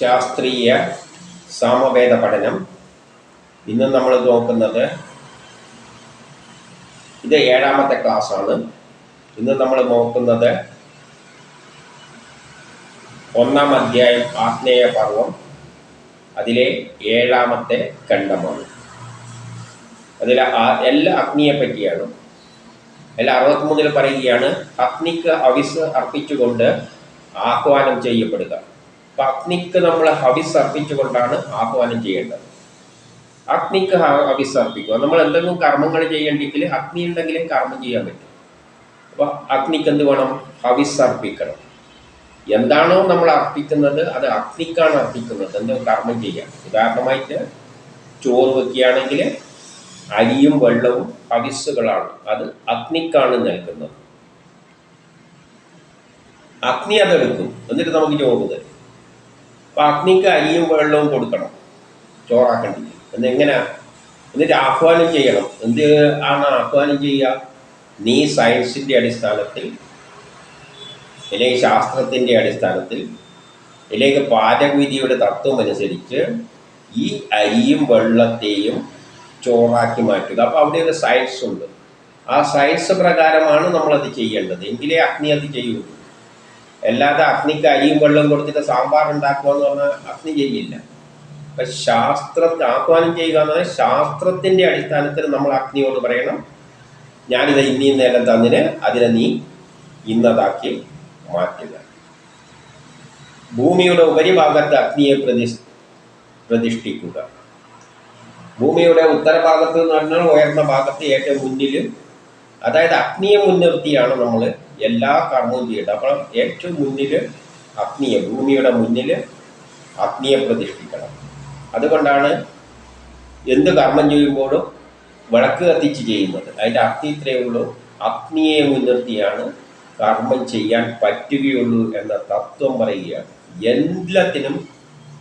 ശാസ്ത്രീയ സാമവേദ പഠനം. ഇന്ന് നമ്മൾ നോക്കുന്നത് ഇത് ഏഴാമത്തെ ക്ലാസ്സാണ്. ഇന്ന് നമ്മൾ നോക്കുന്നത് ഒന്നാം അധ്യായം ആഗ്നേയ പർവം അതിലെ ഏഴാമത്തെ ഖണ്ഡമാണ്. അതിൽ എല്ലാ അഗ്നിയെ പറ്റിയാണ്. അതിൽ അറുപത്തിമൂന്നിൽ പറയുകയാണ് അഗ്നിക്ക് അവിസ് അർപ്പിച്ചുകൊണ്ട് ആഹ്വാനം ചെയ്യപ്പെടുക. അഗ്നിക്ക് നമ്മൾ ഹവിസ് അർപ്പിച്ചുകൊണ്ടാണ് ആഹ്വാനം ചെയ്യേണ്ടത്. അഗ്നിക്ക് ഹവിസ് അർപ്പിക്കുക. നമ്മൾ എന്തെങ്കിലും കർമ്മങ്ങൾ ചെയ്യേണ്ടെങ്കിൽ അഗ്നി ഉണ്ടെങ്കിലും കർമ്മം ചെയ്യാൻ പറ്റും. അപ്പൊ അഗ്നിക്ക് എന്ത് വേണം? ഹവിസ് അർപ്പിക്കണം. എന്താണോ നമ്മൾ അർപ്പിക്കുന്നത് അത് അഗ്നിക്കാണ് അർപ്പിക്കുന്നത്. എന്തോ കർമ്മം ചെയ്യാം ഉദാഹരണമായിട്ട് ചോറ് വെക്കുകയാണെങ്കിൽ അരിയും വെള്ളവും ഹവിസ്സുകളാണ്. അത് അഗ്നിക്കാണ് നൽകുന്നത്. അഗ്നി അതെടുക്കും. എന്നിട്ട് നമുക്ക് ചോറ് തരും. അപ്പൊ അഗ്നിക്ക് അരിയും വെള്ളവും കൊടുക്കണം. ചോറാക്കണ്ടി എന്നെങ്ങനെ എന്നിട്ട് ആഹ്വാനം ചെയ്യണം. എന്ത് ആണ് ആഹ്വാനം ചെയ്യുക? നീ സയൻസിന്റെ അടിസ്ഥാനത്തിൽ അല്ലെങ്കിൽ ശാസ്ത്രത്തിന്റെ അടിസ്ഥാനത്തിൽ അല്ലെങ്കിൽ പാചകവിധിയുടെ തത്വം അനുസരിച്ച് ഈ അരിയും വെള്ളത്തെയും ചോറാക്കി മാറ്റുക. അപ്പോൾ അവിടെ ഒരു സയൻസ് ഉണ്ട്. ആ സയൻസ് പ്രകാരമാണ് നമ്മളത് ചെയ്യേണ്ടത്. എങ്കിലേ അഗ്നി അത് ചെയ്യുള്ളൂ. അല്ലാതെ അഗ്നിക്ക് അരിയും വെള്ളവും കൊടുത്തിട്ട് സാമ്പാർ ഉണ്ടാക്കുക എന്ന് പറഞ്ഞാൽ അഗ്നി ചെയ്യില്ല അപ്പൊ ശാസ്ത്രത്തെ ആഹ്വാനം ചെയ്യുക എന്ന് പറഞ്ഞാൽ ശാസ്ത്രത്തിന്റെ അടിസ്ഥാനത്തിൽ നമ്മൾ അഗ്നിയോട് പറയണം. ഞാനിത് ഇനി നേരം തന്നിന് അതിനെ നീ ഇന്നതാക്കി മാറ്റുക. ഭൂമിയുടെ ഉപരിഭാഗത്ത് അഗ്നിയെ പ്രതി പ്രതിഷ്ഠിക്കുക. ഭൂമിയുടെ ഉത്തരഭാഗത്ത് എന്ന് പറഞ്ഞാൽ ഉയർന്ന ഭാഗത്ത് ഏറ്റവും മുന്നിൽ അതായത് അഗ്നിയെ മുൻനിർത്തിയാണ് നമ്മൾ എല്ലാ കർമ്മവും ചെയ്യട്ടെ. അപ്പോൾ ഏറ്റവും മുന്നിൽ അഗ്നിയെ ഭൂമിയുടെ മുന്നിൽ അഗ്നിയെ പ്രതിഷ്ഠിക്കണം. അതുകൊണ്ടാണ് എന്ത് കർമ്മം ചെയ്യുമ്പോഴും വിളക്ക് കത്തിച്ച് ചെയ്യുന്നത്. അതിന്റെ അഗ്നി ഇത്രയേ ഉള്ളൂ. അഗ്നിയെ മുൻനിർത്തിയാണ് കർമ്മം ചെയ്യാൻ പറ്റുകയുള്ളൂ എന്ന തത്വം പറയുകയാണ്. എല്ലാത്തിനും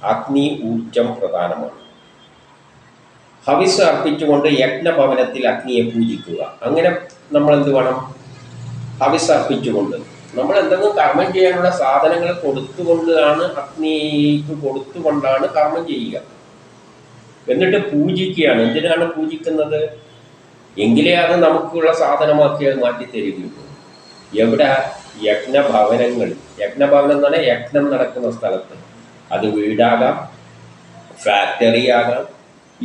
അഗ്നി ഊർജം പ്രധാനമാണ്. ഹവിസ് അർപ്പിച്ചുകൊണ്ട് യജ്ഞഭവനത്തിൽ അഗ്നിയെ പൂജിക്കുക. അങ്ങനെ നമ്മൾ എന്ത് വേണം? ഹവിസ് അർപ്പിച്ചുകൊണ്ട് നമ്മൾ എന്തെങ്കിലും കർമ്മം ചെയ്യാനുള്ള സാധനങ്ങൾ കൊടുത്തുകൊണ്ടാണ് അഗ്നിക്ക് കൊടുത്തുകൊണ്ടാണ് കർമ്മം ചെയ്യുക. എന്നിട്ട് പൂജിക്കുകയാണ്. എന്തിനാണ് പൂജിക്കുന്നത്? എങ്കിലേ അത് നമുക്കുള്ള സാധനമാക്കി അത് മാറ്റി തരികയുള്ളൂ എവിടെ? യജ്ഞഭവനങ്ങൾ. യജ്ഞഭവനം എന്ന് പറഞ്ഞാൽ യജ്ഞം നടക്കുന്ന സ്ഥലത്ത്. അത് വീടാകാം ഫാക്ടറി ആകാം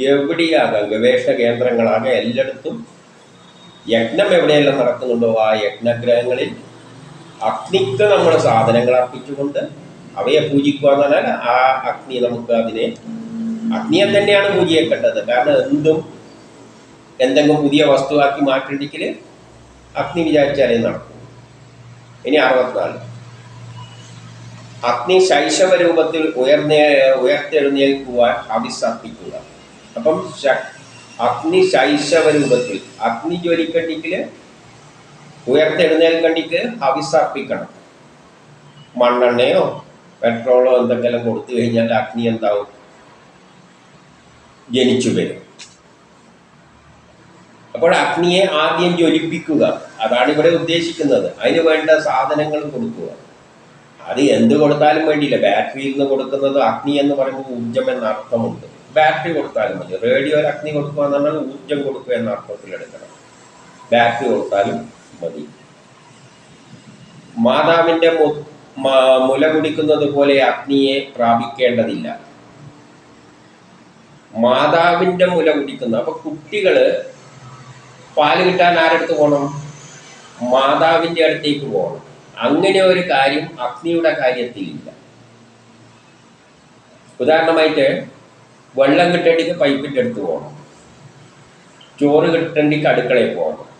എവിടെയാകാം ഗവേഷണ കേന്ദ്രങ്ങളാകാം എല്ലായിടത്തും യജ്ഞം എവിടെയെല്ലാം നടക്കുന്നുണ്ടോ ആ യജ്ഞഗ്രഹങ്ങളിൽ അഗ്നിക്ക് നമ്മൾ സാധനങ്ങൾ അർപ്പിച്ചുകൊണ്ട് അവയെ പൂജിക്കുക എന്ന് പറഞ്ഞാൽ ആ അഗ്നി നമുക്ക് അതിനെ അഗ്നിയെ തന്നെയാണ് പൂജിയേക്കേണ്ടത്. കാരണം എന്തും എന്തെങ്കിലും പുതിയ വസ്തുവാക്കി മാറ്റണ്ടെങ്കിൽ അഗ്നി വിചാരിച്ചാലേ നടക്കും. ഇനി അറുപത്തിനാല്. അഗ്നി ശൈശവ രൂപത്തിൽ ഉയർന്നേ ഉയർത്തെഴുന്നേൽക്കുവാൻ അഭിസർപ്പിക്കുക അപ്പം അഗ്നി ശൈശവ രൂപത്തിൽ അഗ്നി ജ്വലിക്കണ്ടിക്ക് ഉയർത്തെഴുന്നേൽക്കണ്ടിക്ക് ഹവിസർപ്പിക്കണം മണ്ണെണ്ണയോ പെട്രോളോ എന്തെങ്കിലും കൊടുത്തു കഴിഞ്ഞാൽ അഗ്നി എന്താവും? ജനിച്ചു വരും. അപ്പോൾ അഗ്നിയെ ആദ്യം ജ്വലിപ്പിക്കുക. അതാണ് ഇവിടെ ഉദ്ദേശിക്കുന്നത്. അതിന് വേണ്ട സാധനങ്ങൾ കൊടുക്കുക. അത് എന്ത് കൊടുത്താലും വേണ്ടിയില്ല. ബാറ്ററിയിൽ നിന്ന് കൊടുക്കുന്നത് അഗ്നി എന്ന് പറയുമ്പോൾ ഊർജം എന്ന അർത്ഥമുണ്ട് ബാറ്ററി കൊടുത്താലും മതി. റേഡിയോയിൽ അഗ്നി കൊടുക്കുക എന്ന് പറഞ്ഞാൽ ഊർജം കൊടുക്കുക എന്ന അർത്ഥത്തിൽ എടുക്കണം. ബാറ്ററി കൊടുത്താലും മതി. മാതാവിന്റെ മുല കുടിക്കുന്നത് പോലെ അഗ്നിയെ പ്രാപിക്കേണ്ടതില്ല. മാതാവിന്റെ മുല കുടിക്കുന്ന അപ്പൊ കുട്ടികൾ പാൽ കിട്ടാൻ ആരടുത്ത് പോകണം മാതാവിന്റെ അടുത്തേക്ക് പോകണം അങ്ങനെ ഒരു കാര്യം അഗ്നിയുടെ കാര്യത്തിൽ ഇല്ല ഉദാഹരണമായിട്ട് വെള്ളം കിട്ടേണ്ടിക്ക് പൈപ്പിന്റെ അടുത്ത് പോകണം. ചോറ് കിട്ടേണ്ടിക്ക് അടുക്കളയിൽ പോകണം.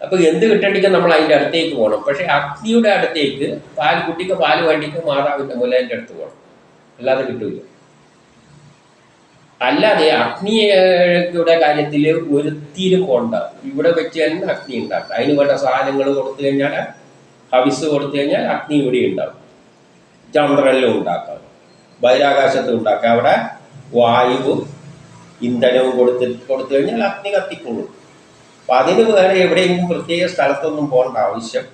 അപ്പോൾ എന്ത് കിട്ടേണ്ടിക്ക് നമ്മൾ അതിന്റെ അടുത്തേക്ക് പോകണം. പക്ഷേ അഗ്നിയുടെ അടുത്തേക്ക് പാൽ കുട്ടിക്ക് പാൽ വേണ്ടിക്ക് മാതാവിന്റെ മുലേന്റെ അടുത്ത് പോകണം. അല്ലാതെ കിട്ടൂല. അല്ലാതെ അഗ്നിയുടെ കാര്യത്തിൽ ഒരുത്തിയിലും കൊണ്ട ഇവിടെ വെച്ച് തന്നെ അഗ്നി ഉണ്ടാക്കുക അതിന് വേണ്ട സാധനങ്ങൾ കൊടുത്തു കഴിഞ്ഞാൽ ഹവിസ് കൊടുത്തു കഴിഞ്ഞാൽ അഗ്നി ഇവിടെ ഉണ്ടാവും. ചന്ദ്രനിലും ഉണ്ടാക്കാം. ബഹിരാകാശത്ത് ഉണ്ടാക്കുക. അവിടെ വായുവും ഇന്ധനവും കൊടുത്ത് കൊടുത്തു കഴിഞ്ഞാൽ അഗ്നി കത്തിക്കൊള്ളും അപ്പം അതിന് വേറെ എവിടെയെങ്കിലും പ്രത്യേക സ്ഥലത്തൊന്നും പോകേണ്ട ആവശ്യം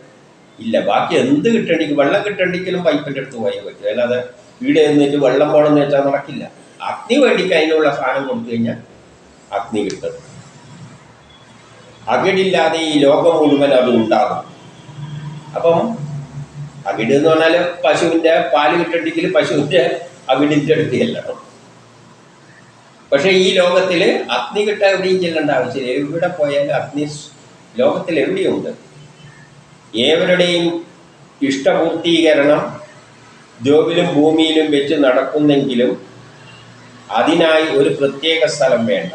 ഇല്ല. ബാക്കി എന്ത് കിട്ടണെങ്കിൽ വെള്ളം കിട്ടണ്ടെങ്കിലും പൈപ്പിന്റെ അടുത്ത് പോയാൽ പറ്റും. അല്ലാതെ വീട് എന്നിട്ട് വെള്ളം പോകണമെന്ന് വെച്ചാൽ നടക്കില്ല. അഗ്നി വേണ്ടിക്ക് അതിനുള്ള സാധനം കൊടുത്തു കഴിഞ്ഞാൽ അഗ്നി കിട്ടും. അകിടില്ലാതെ ഈ ലോകം മുഴുവൻ അത് ഉണ്ടാകും. അപ്പം അകിട് എന്ന് പറഞ്ഞാൽ പശുവിന്റെ പാൽ കിട്ടണ്ടെങ്കിൽ പശുവിന്റെ അകിടിന്റെ അടുത്ത് ചെല്ലണം പക്ഷെ ഈ ലോകത്തിൽ അഗ്നി കിട്ടാൻ എവിടെയും ചെല്ലേണ്ട ആവശ്യമില്ല. എവിടെ പോയാലും അഗ്നി ലോകത്തിൽ എവിടെയുണ്ട്? ഏവരുടെയും ഇഷ്ടപൂർത്തീകരണം ദ്യോവിലും ഭൂമിയിലും വെച്ച് നടക്കുന്നെങ്കിലും അതിനായി ഒരു പ്രത്യേക സ്ഥലം വേണ്ട.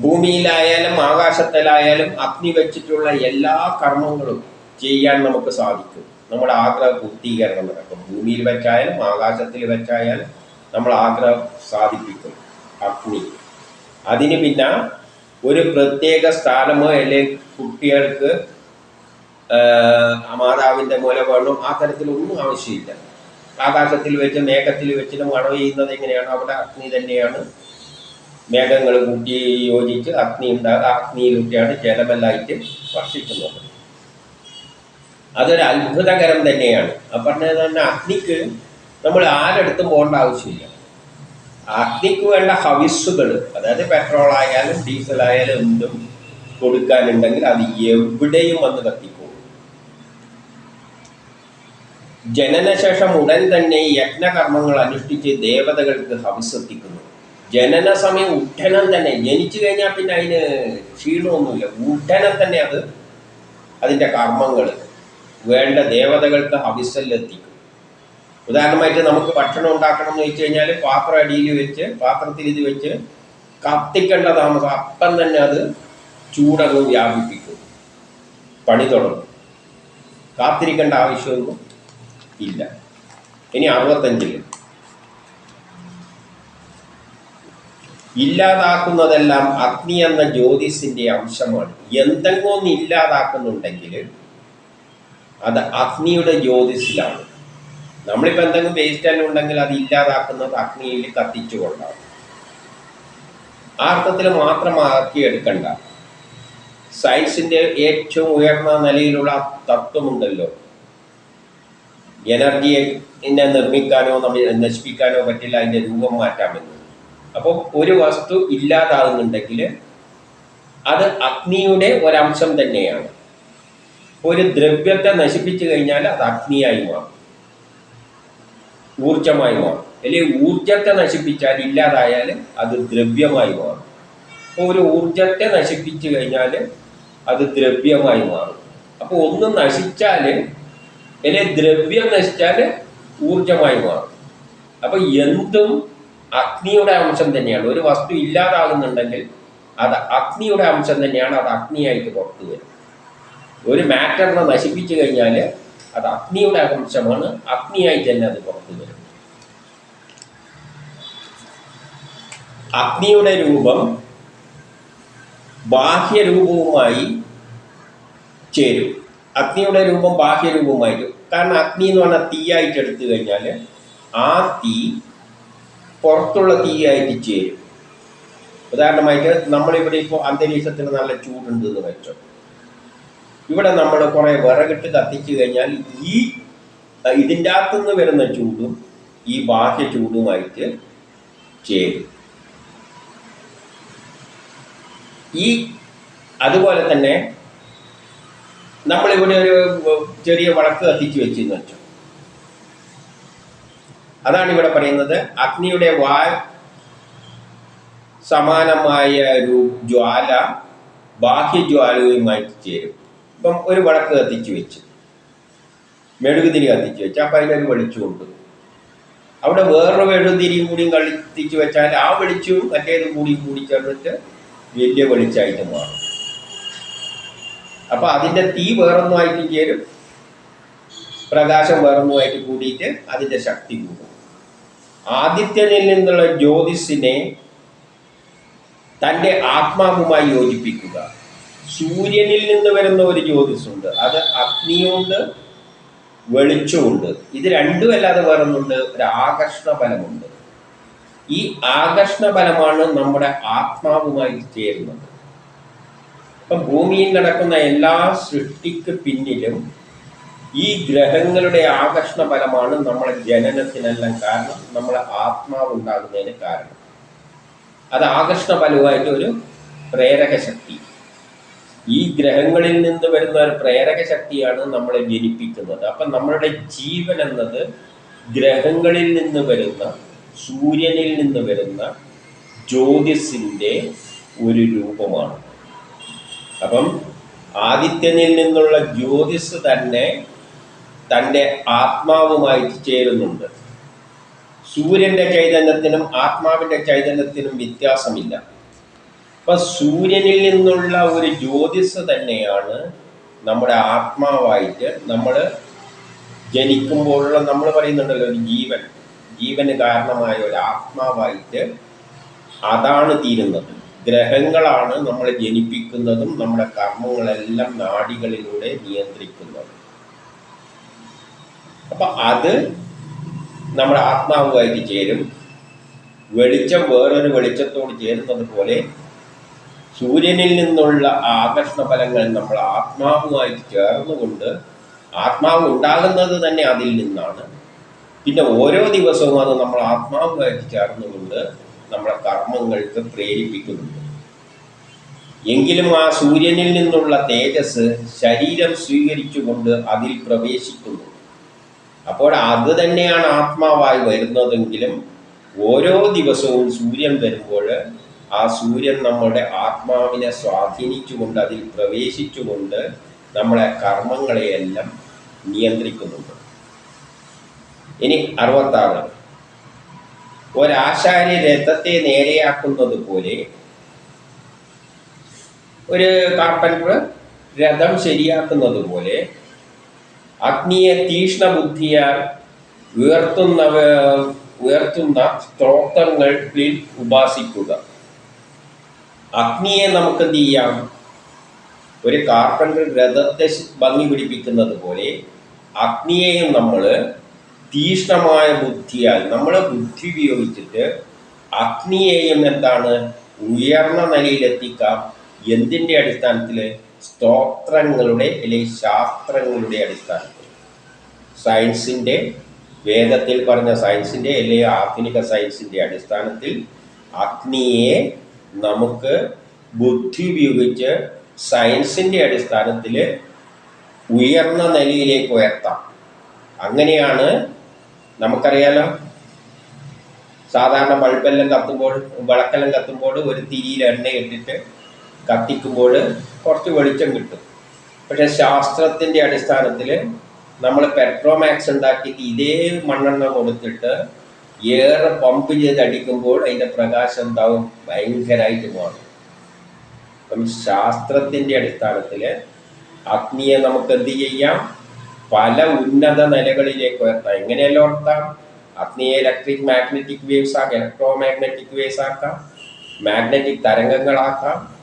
ഭൂമിയിലായാലും ആകാശത്തിലായാലും അഗ്നി വെച്ചിട്ടുള്ള എല്ലാ കർമ്മങ്ങളും ചെയ്യാൻ നമുക്ക് സാധിക്കും. നമ്മുടെ ആഗ്രഹ പൂർത്തീകരണം നടക്കും. ഭൂമിയിൽ വെച്ചായാലും ആകാശത്തിൽ വെച്ചായാലും നമ്മൾ ആഗ്രഹം സാധിപ്പിക്കും. അഗ്നി. അതിന് പിന്നെ ഒരു പ്രത്യേക സ്ഥാനമോ അല്ലെങ്കിൽ കുട്ടികൾക്ക് മാതാവിന്റെ മൂല വേണം? ആ തരത്തിലൊന്നും ആവശ്യമില്ല. ആകാശത്തിൽ വെച്ച് മേഘത്തിൽ വെച്ചിട്ട് മഴ ചെയ്യുന്നത് എങ്ങനെയാണ് അവിടെ അഗ്നി തന്നെയാണ്. മേഘങ്ങൾ കൂട്ടി യോജിച്ച് അഗ്നി ഉണ്ടാകുക അഗ്നിയിലൂടെയാണ് ജലമെല്ലായിട്ട് വർഷിക്കുന്നത്. അതൊരു അത്ഭുതകരം തന്നെയാണ്. ആ പറഞ്ഞത് തന്നെ അഗ്നിക്ക് നമ്മൾ ആരെടുത്തും പോകേണ്ട ആവശ്യമില്ല. അഗ്നിക്ക് വേണ്ട ഹവിസുകൾ അതായത് പെട്രോൾ ആയാലും ഡീസൽ ആയാലും എന്തും കൊടുക്കാനുണ്ടെങ്കിൽ അത് എവിടെയും വന്ന് കത്തിക്കോളും ജനനശേഷം ഉടൻ തന്നെ യജ്ഞകർമ്മങ്ങൾ അനുഷ്ഠിച്ച് ദേവതകൾക്ക് ഹവിസ് എത്തിക്കുന്നു. ജനന സമയം ഉടനം തന്നെ ജനിച്ചു കഴിഞ്ഞാൽ പിന്നെ അതിന് ക്ഷീണമൊന്നുമില്ല. ഉടനെ തന്നെ അത് അതിന്റെ കർമ്മങ്ങൾ വേണ്ട ദേവതകൾക്ക് ഹവിസല്ലെത്തിക്കും ഉദാഹരണമായിട്ട് നമുക്ക് ഭക്ഷണം ഉണ്ടാക്കണം എന്ന് വെച്ച് കഴിഞ്ഞാൽ പാത്രം അടിയിൽ വെച്ച് പാത്രത്തിൽ ഇത് വെച്ച് കത്തിക്കേണ്ട താമസം അപ്പം തന്നെ അത് ചൂടങ്ങ് വ്യാപിപ്പിക്കും. പണി തുടങ്ങും. കാത്തിരിക്കേണ്ട ആവശ്യമൊന്നും ഇല്ല. ഇനി അറുപത്തഞ്ചിൽ ഇല്ലാതാക്കുന്നതെല്ലാം അഗ്നി എന്ന ജ്യോതിസിന്റെ അംശമാണ്. എന്തെങ്കിലും ഒന്ന് ഇല്ലാതാക്കുന്നുണ്ടെങ്കിൽ അത് അഗ്നിയുടെ ജ്യോതിസിലാണ് നമ്മളിപ്പോൾ എന്തെങ്കിലും വേസ്റ്റ് എല്ലാം ഉണ്ടെങ്കിൽ അത് ഇല്ലാതാക്കുന്നത് അഗ്നിയിൽ കത്തിച്ചു കൊണ്ടാണ്. ആ അർത്ഥത്തിൽ മാത്രമാക്കി എടുക്കണ്ട. സയൻസിന്റെ ഏറ്റവും ഉയർന്ന നിലയിലുള്ള തത്വമുണ്ടല്ലോ. എനർജിയെ നിർമ്മിക്കാനോ നമ്മൾ നശിപ്പിക്കാനോ പറ്റില്ല അതിന്റെ രൂപം മാറ്റാമെന്ന് അപ്പോൾ ഒരു വസ്തു ഇല്ലാതാകുന്നുണ്ടെങ്കിൽ അത് അഗ്നിയുടെ ഒരംശം തന്നെയാണ്. ഒരു ദ്രവ്യത്തെ നശിപ്പിച്ചു കഴിഞ്ഞാൽ അത് അഗ്നിയായി മാറും. ഊർജമായി മാറും. അല്ലെങ്കിൽ ഊർജത്തെ നശിപ്പിച്ചാൽ ഇല്ലാതായാൽ അത് ദ്രവ്യമായി മാറും. അപ്പോൾ ഒരു ഊർജത്തെ നശിപ്പിച്ചു കഴിഞ്ഞാൽ അത് ദ്രവ്യമായി മാറും. അപ്പോൾ ഒന്ന് നശിച്ചാൽ അല്ലെങ്കിൽ ദ്രവ്യം നശിച്ചാൽ ഊർജമായി മാറും. അപ്പോൾ എന്തും അഗ്നിയുടെ അംശം തന്നെയാണ്. ഒരു വസ്തു ഇല്ലാതാകുന്നുണ്ടെങ്കിൽ അത് അഗ്നിയുടെ അംശം തന്നെയാണ്. അത് അഗ്നിയായിട്ട് പുറത്തു വരും. ഒരു മാറ്ററിനെ നശിപ്പിച്ചു കഴിഞ്ഞാൽ അത് അഗ്നിയുടെ അംശമാണ് അഗ്നിയായി തന്നെ അത് പുറത്തു വരും. അഗ്നിയുടെ രൂപം ബാഹ്യരൂപവുമായി ചേരും. അഗ്നിയുടെ രൂപം ബാഹ്യരൂപവുമായി കാരണം അഗ്നി എന്ന് പറഞ്ഞാൽ തീയായിട്ട് എടുത്തു കഴിഞ്ഞാൽ ആ തീ പുറത്തുള്ള തീയായിട്ട് ചേരും. ഉദാഹരണമായിട്ട് നമ്മളിവിടെ ഇപ്പോൾ അന്തരീക്ഷത്തിന് നല്ല ചൂടുണ്ട് എന്ന് വെച്ചോ. ഇവിടെ നമ്മൾ കുറേ വിറകിട്ട് കത്തിച്ചു കഴിഞ്ഞാൽ ഈ ഇതിന്റെ അകത്തുനിന്ന് വരുന്ന ചൂടും ഈ ബാഹ്യ ചൂടുമായിട്ട് ചേരും. ഈ അതുപോലെ തന്നെ നമ്മളിവിടെ ഒരു ചെറിയ വിളക്ക് കത്തിച്ചു വെച്ചെന്ന് വെച്ചു. അതാണ് ഇവിടെ പറയുന്നത് അഗ്നിയുടെ വാൽ സമാനമായ ഒരു ജ്വാല ബാഹ്യജ്വാലയുമായിട്ട് ചേരും. ഇപ്പം ഒരു വിളക്ക് കത്തിച്ചു വെച്ച്. മെഴുകുതിരി കത്തിച്ചു വെച്ച്. അപ്പം വെളിച്ചു കൊണ്ടു അവിടെ വേറൊരു മെഴുകുതിരിയും കൂടി കത്തിച്ചു വെച്ചാൽ ആ വെളിച്ചവും മറ്റേതും കൂടി കൂടി ചേർന്നിട്ട് വലിയ വെളിച്ചമായിട്ട് മാറും. അപ്പം അതിന്റെ തീ വേറൊന്നുമായിട്ട് ചേരും. പ്രകാശം വേറൊന്നുമായിട്ട് കൂടിയിട്ട് അതിന്റെ ശക്തി കൂടും. ആദിത്യനിൽ നിന്നുള്ള ജ്യോതിസിനെ തന്റെ ആത്മാവുമായി യോജിപ്പിക്കുക. സൂര്യനിൽ നിന്ന് വരുന്ന ഒരു ജ്യോതിസുണ്ട് അത് അഗ്നിയുണ്ട് വെളിച്ചമുണ്ട് ഇത് രണ്ടും അല്ലാതെ വേറൊന്നുണ്ട്. ഒരു ആകർഷണ ബലമുണ്ട് ഈ ആകർഷണ ബലമാണ് നമ്മുടെ ആത്മാവുമായി ചേരുന്നത്. ഇപ്പം ഭൂമിയിൽ നടക്കുന്ന എല്ലാ സൃഷ്ടിക്ക് പിന്നിലും ഈ ഗ്രഹങ്ങളുടെ ആകർഷണ ഫലമാണ് നമ്മളെ ജനനത്തിനെല്ലാം കാരണം നമ്മളെ ആത്മാവ് ഉണ്ടാകുന്നതിന് കാരണം. അത് ആകർഷണ ഫലമായിട്ട് ഒരു പ്രേരക ശക്തി. ഈ ഗ്രഹങ്ങളിൽ നിന്ന് വരുന്ന ഒരു പ്രേരക ശക്തിയാണ് നമ്മളെ ജനിപ്പിക്കുന്നത്. അപ്പം നമ്മളുടെ ജീവൻ എന്നത് ഗ്രഹങ്ങളിൽ നിന്ന് വരുന്ന സൂര്യനിൽ നിന്ന് വരുന്ന ജ്യോതിസിന്റെ ഒരു രൂപമാണ്. അപ്പം ആദിത്യനിൽ നിന്നുള്ള ജ്യോതിസ് തന്നെ തന്റെ ആത്മാവുമായി ചേരുന്നുണ്ട്. സൂര്യന്റെ ചൈതന്യത്തിനും ആത്മാവിന്റെ ചൈതന്യത്തിനും വ്യത്യാസമില്ല. അപ്പം സൂര്യനിൽ നിന്നുള്ള ഒരു ജ്യോതിസ് തന്നെയാണ് നമ്മുടെ ആത്മാവായിട്ട് നമ്മൾ ജനിക്കുമ്പോഴുള്ള നമ്മൾ പറയുന്നുണ്ടല്ലോ ഒരു ജീവൻ. ജീവന് കാരണമായ ഒരു ആത്മാവായിട്ട് അതാണ് തീരുന്നത്. ഗ്രഹങ്ങളാണ് നമ്മളെ ജനിപ്പിക്കുന്നതും നമ്മുടെ കർമ്മങ്ങളെല്ലാം നാടികളിലൂടെ നിയന്ത്രിക്കുന്നതും. അപ്പം അത് നമ്മുടെ ആത്മാവുമായിട്ട് ചേരും. വെളിച്ചം വേറൊരു വെളിച്ചത്തോട് ചേരുന്നത് പോലെ സൂര്യനിൽ നിന്നുള്ള ആകർഷണ ഫലങ്ങൾ നമ്മൾ ആത്മാവുമായി ചേർന്നുകൊണ്ട് ആത്മാവ് ഉണ്ടാകുന്നത് തന്നെ അതിൽ നിന്നാണ്. പിന്നെ ഓരോ ദിവസവും അത് നമ്മൾ ആത്മാവുമായിട്ട് ചേർന്നുകൊണ്ട് നമ്മളെ കർമ്മങ്ങൾക്ക് പ്രേരിപ്പിക്കുന്നുണ്ട്. എങ്കിലും ആ സൂര്യനിൽ നിന്നുള്ള തേജസ് ശരീരം സ്വീകരിച്ചുകൊണ്ട് അതിൽ പ്രവേശിക്കുന്നു. അപ്പോൾ അത് തന്നെയാണ് ആത്മാവായി വരുന്നതെങ്കിലും ഓരോ ദിവസവും സൂര്യൻ വരുമ്പോൾ ആ സൂര്യൻ നമ്മുടെ ആത്മാവിനെ സ്വാധീനിച്ചുകൊണ്ട് അതിൽ പ്രവേശിച്ചുകൊണ്ട് നമ്മളെ കർമ്മങ്ങളെയെല്ലാം നിയന്ത്രിക്കുന്നുണ്ട്. ഇനി അറുപത്താറ്. ഒരാശാരി രഥത്തെ നേരെയാക്കുന്നത് പോലെ ഒരു കാർപ്പന്റർ രഥം ശരിയാക്കുന്നത് പോലെ അഗ്നിയെ തീഷ്ണ ബുദ്ധിയാൽ ഉയർത്തുന്ന ഉയർത്തുന്ന സ്ത്രോത്രങ്ങളിൽ ഉപാസിക്കുക. അഗ്നിയെ നമുക്ക് എന്ത് ചെയ്യാം? ഒരു കാർപ്പന്റർ രഥത്തെ ഭംഗി പിടിപ്പിക്കുന്നത് പോലെ അഗ്നിയെയും നമ്മൾ തീഷ്ണമായ ബുദ്ധിയാൽ നമ്മൾ ബുദ്ധി ഉപയോഗിച്ചിട്ട് അഗ്നിയെയും എന്താണ്? ഉയർന്ന നിലയിലെത്തിക്കാം. എന്തിന്റെ അടിസ്ഥാനത്തിൽ സ്തോത്രങ്ങളുടെ അല്ലെങ്കിൽ ശാസ്ത്രങ്ങളുടെ അടിസ്ഥാനത്തിൽ സയൻസിന്റെ വേദത്തിൽ പറഞ്ഞ സയൻസിന്റെ അല്ലെങ്കിൽ ആധുനിക സയൻസിന്റെ അടിസ്ഥാനത്തിൽ അഗ്നിയെ നമുക്ക് ബുദ്ധി ഉപയോഗിച്ച് സയൻസിന്റെ അടിസ്ഥാനത്തിൽ ഉയർന്ന നിലയിലേക്ക് ഉയർത്താം. അങ്ങനെയാണ് നമുക്കറിയാലോ. സാധാരണ ബൾബെല്ലാം കത്തുമ്പോൾ വിളക്കെല്ലാം കത്തുമ്പോൾ ഒരു തിരിയിൽ എണ്ണ ഇട്ടിട്ട് കത്തിക്കുമ്പോൾ കുറച്ച് വെളിച്ചം കിട്ടും. പക്ഷേ ശാസ്ത്രത്തിന്റെ അടിസ്ഥാനത്തിൽ നമ്മൾ പെട്രോമാക്സ് ഉണ്ടാക്കിയിട്ട് ഇതേ മണ്ണെണ്ണ കൊടുത്തിട്ട് ഏറെ പമ്പ് ചെയ്ത് അടിക്കുമ്പോൾ അതിന്റെ പ്രകാശം എന്താവും? ഭയങ്കരമായിട്ട് മാറും. അപ്പം ശാസ്ത്രത്തിന്റെ അടിസ്ഥാനത്തിൽ അഗ്നിയെ നമുക്ക് എന്ത് ചെയ്യാം? പല ഉന്നത നിലകളിലേക്ക് ഉയർത്താം. എങ്ങനെയല്ല ഉയർത്താം? അഗ്നിയെ ഇലക്ട്രിക് മാഗ്നറ്റിക് വേവ്സ് ആക്കാം ഇലക്ട്രോ മാഗ്നറ്റിക് വേവ്സ് ആക്കാം മാഗ്നറ്റിക് തരംഗങ്ങളാക്കാം.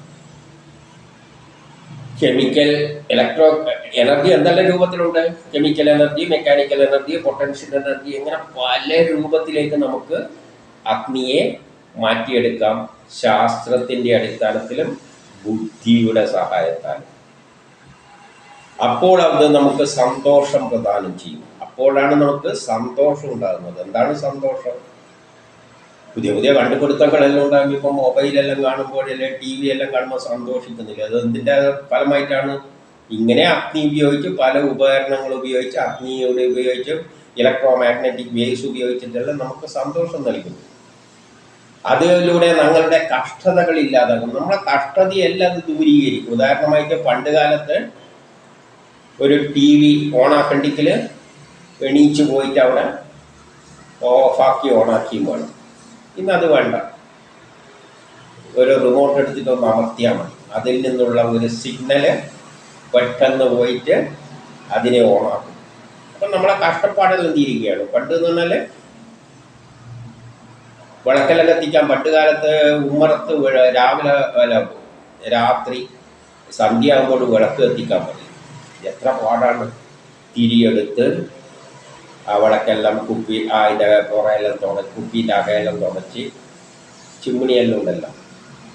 കെമിക്കൽ ഇലക്ട്രോ എനർജി എന്തെല്ലാം രൂപത്തിലുണ്ട്? Chemical energy mechanical energy potential energy ഇങ്ങനെ പല രൂപത്തിലേക്ക് നമുക്ക് അഗ്നിയെ മാറ്റിയെടുക്കാം. ശാസ്ത്രത്തിന്റെ അടിസ്ഥാനത്തിലും ബുദ്ധിയുടെ സഹായത്താലും. അപ്പോൾ അത് നമുക്ക് സന്തോഷം പ്രദാനം ചെയ്യും. അപ്പോഴാണ് നമുക്ക് സന്തോഷം ഉണ്ടാകുന്നത്. എന്താണ് സന്തോഷം? പുതിയ പുതിയ കണ്ടുപിടുത്തങ്ങളെല്ലാം ഉണ്ടാകുമ്പോൾ ഇപ്പം മൊബൈലെല്ലാം കാണുമ്പോൾ അല്ലെങ്കിൽ ടി വി എല്ലാം കാണുമ്പോൾ സന്തോഷിക്കുന്നില്ല. അത് എന്തിന്റെ ഫലമായിട്ടാണ്? ഇങ്ങനെ അഗ്നി ഉപയോഗിച്ച് പല ഉപകരണങ്ങൾ ഉപയോഗിച്ച് അഗ്നിയോട് ഉപയോഗിച്ച് ഇലക്ട്രോ മാഗ്നറ്റിക് വേവ്സ് ഉപയോഗിച്ചിട്ടെല്ലാം നമുക്ക് സന്തോഷം നൽകുന്നു അതിലൂടെ ഞങ്ങളുടെ കഷ്ടതകൾ ഇല്ലാതാകും. നമ്മളെ കഷ്ടതയെല്ലാം അത് ദൂരീകരിക്കും. ഉദാഹരണമായിട്ട് പണ്ട് കാലത്ത് ഒരു ടി വി ഓണാക്കണ്ടിക്കൽ എണീച്ച് പോയിട്ട് അവിടെ ഓഫാക്കി ഓണാക്കിയും വേണം. ഇന്നത് വേണ്ട. ഒരു റിമോട്ട് എടുത്തിട്ട് ഒന്ന് അമർത്തിയാൽ മതി. അതിൽ നിന്നുള്ള ഒരു സിഗ്നൽ പെട്ടെന്ന് പോയിട്ട് അതിനെ ഓണാക്കും അപ്പം നമ്മളെ കഷ്ടപ്പാടിൽ എന്തിരിക്കുകയാണ്? പണ്ട് എന്ന് പറഞ്ഞാൽ വിളക്കെല്ലാം കത്തിക്കാൻ പണ്ട് കാലത്ത് ഉമ്മറത്ത് രാവിലെ അല്ല രാത്രി സന്ധ്യ ആകുമ്പോൾ വിളക്ക് കത്തിക്കാൻ മതി എത്ര പാടാണ് തിരിയെടുത്ത് വിളക്കെല്ലാം കുപ്പി ആ അതിന്റെ പുറയെല്ലാം തുടച്ച് കുപ്പീന്റെ അകയെല്ലാം തുടച്ച് ചിമ്മിണിയെല്ലാം ഉണ്ടല്ലോ.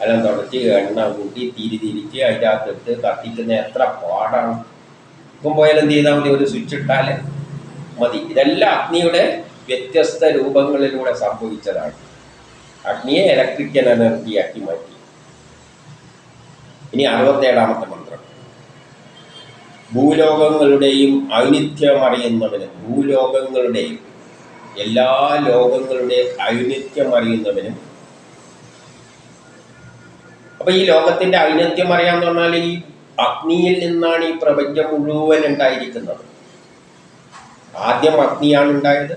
എല്ലാം തുടച്ച് എണ്ണ കൂട്ടി തിരി തിരിച്ച് അതിന്റെ അകത്തിട്ട് കത്തിക്കുന്ന എത്ര പാടാണ്. ഇപ്പം പോയാൽ എന്ത് ചെയ്താൽ മതി? ഒരു സ്വിച്ച് ഇട്ടാൽ മതി. ഇതെല്ലാം അഗ്നിയുടെ വ്യത്യസ്ത രൂപങ്ങളിലൂടെ സംഭവിച്ചതാണ്. അഗ്നിയെ ഇലക്ട്രിക്കൽ എനർജിയാക്കി മാറ്റി. ഇനി അറുപത്തേഴാമത്തെ മന്ത്രം. ഭൂലോകങ്ങളുടെയും ഔന്നിത്യം അറിയുന്നവനും ഭൂലോകങ്ങളുടെയും എല്ലാ ലോകങ്ങളുടെ ഔന്നിത്യം അറിയുന്നവനും അപ്പൊ ഈ ലോകത്തിന്റെ ഔന്നത്യം അറിയാന്ന് പറഞ്ഞാൽ ഈ അഗ്നിയിൽ നിന്നാണ് ഈ പ്രപഞ്ചം മുഴുവൻ ഉണ്ടായിരിക്കുന്നത്. ആദ്യം അഗ്നിയാണ് ഉണ്ടായത്.